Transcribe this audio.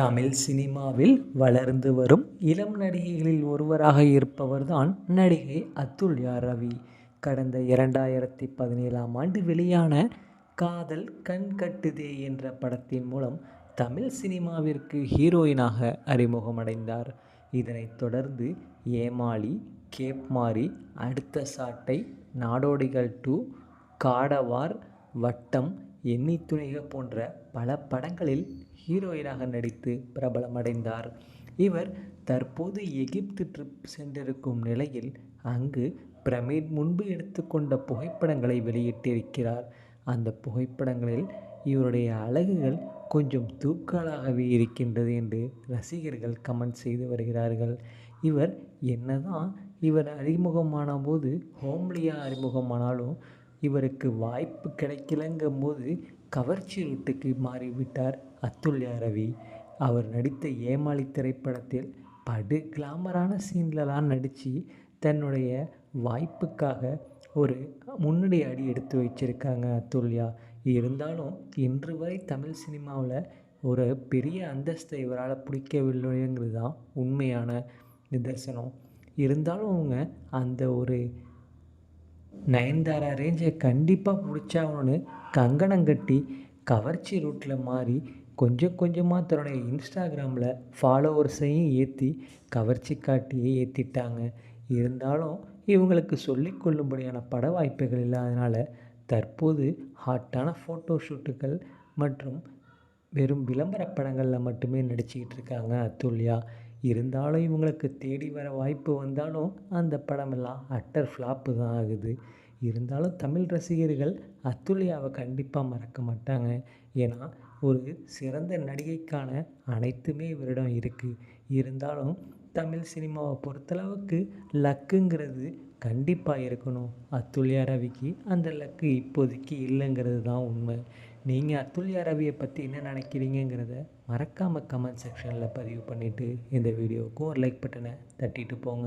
தமிழ் சினிமாவில் வளர்ந்து வரும் இளம் நடிகைகளில் ஒருவராக இருப்பவர்தான் நடிகை அத்துல்யா ரவி. கடந்த இரண்டாயிரத்தி பதினேழாம் ஆண்டு வெளியான காதல் கண் கட்டுதே என்ற படத்தின் மூலம் தமிழ் சினிமாவிற்கு ஹீரோயினாக அறிமுகமடைந்தார். இதனைத் தொடர்ந்து ஏமாளி கேப்மாரி அடுத்த சாட்டை நாடோடிகள் டூ காடவார் வட்டம் எண்ணித்துணிக போன்ற பல படங்களில் ஹீரோயினாக நடித்து பிரபலமடைந்தார். இவர் தற்போது எகிப்து ட்ரிப் சென்றிருக்கும் நிலையில் அங்கு பிரமிட் முன்பு எடுத்துக்கொண்ட புகைப்படங்களை வெளியிட்டிருக்கிறார். அந்த புகைப்படங்களில் இவருடைய அழகுகள் கொஞ்சம் தூக்கலாகவே இருக்கின்றது என்று ரசிகர்கள் கமெண்ட் செய்து வருகிறார்கள். இவர் என்னதான் இவர் அறிமுகமான போது ஹோம்லியாக அறிமுகமானாலும் இவருக்கு வாய்ப்பு கிடைக்கலங்கும் போது கவர்ச்சி ரூட்டுக்கு மாறிவிட்டார் அத்துல்யா ரவி. அவர் நடித்த ஏமாளி திரைப்படத்தில் படு கிளாமரான சீன்லலாம் நடித்து தன்னுடைய வாய்ப்புக்காக ஒரு முன்னடி அடி எடுத்து வச்சிருக்காங்க அத்துல்யா. இருந்தாலும் இன்று வரை தமிழ் சினிமாவில் ஒரு பெரிய அந்தஸ்தை இவரால் பிடிக்கவில்லைங்கிறது தான் உண்மையான நிதர்சனம். இருந்தாலும் அவங்க அந்த ஒரு நயன்தாரா ரேஞ்சை கண்டிப்பாக பிடிச்சாகணும்னு கங்கணம் கட்டி கவர்ச்சி ரூட்டில் மாறி கொஞ்சம் கொஞ்சமாக தன்னுடைய இன்ஸ்டாகிராமில் ஃபாலோவர்ஸையும் ஏற்றி கவர்ச்சி காட்டியே ஏற்றிட்டாங்க இருந்தாலும் இவங்களுக்கு சொல்லிக்கொள்ளும்படியான பட வாய்ப்புகள் இல்லாதனால தற்போது ஹாட்டான ஃபோட்டோ ஷூட்டுகள் மற்றும் வெறும் விளம்பர படங்களில் மட்டுமே நடிச்சுக்கிட்டு இருக்காங்க அத்துல்யா இருந்தாலும் இவங்களுக்கு தேடி வர வாய்ப்பு வந்தாலும் அந்த படமெல்லாம் அட்டர் ஃப்ளாப்பு தான் ஆகுது. இருந்தாலும் தமிழ் ரசிகர்கள் அத்துல்யாவை கண்டிப்பாக மறக்க மாட்டாங்க. ஏன்னா ஒரு சிறந்த நடிகைக்கான அனைத்துமே இவரிடம் இருக்குது இருந்தாலும் தமிழ் சினிமாவை பொறுத்தளவுக்கு லக்குங்கிறது கண்டிப்பாக இருக்கணும். அத்துல்யா ரவிக்கு அந்த லக்கு இப்போதைக்கு இல்லைங்கிறது தான் உண்மை. நீங்கள் அத்துல்யா ரவியை பற்றி என்ன நினைக்கிறீங்கிறத மறக்காமல் கமெண்ட் செக்ஷனில் பதிவு பண்ணிவிட்டு இந்த வீடியோவுக்கும் ஒரு லைக் பட்டனை தட்டிட்டு போங்க.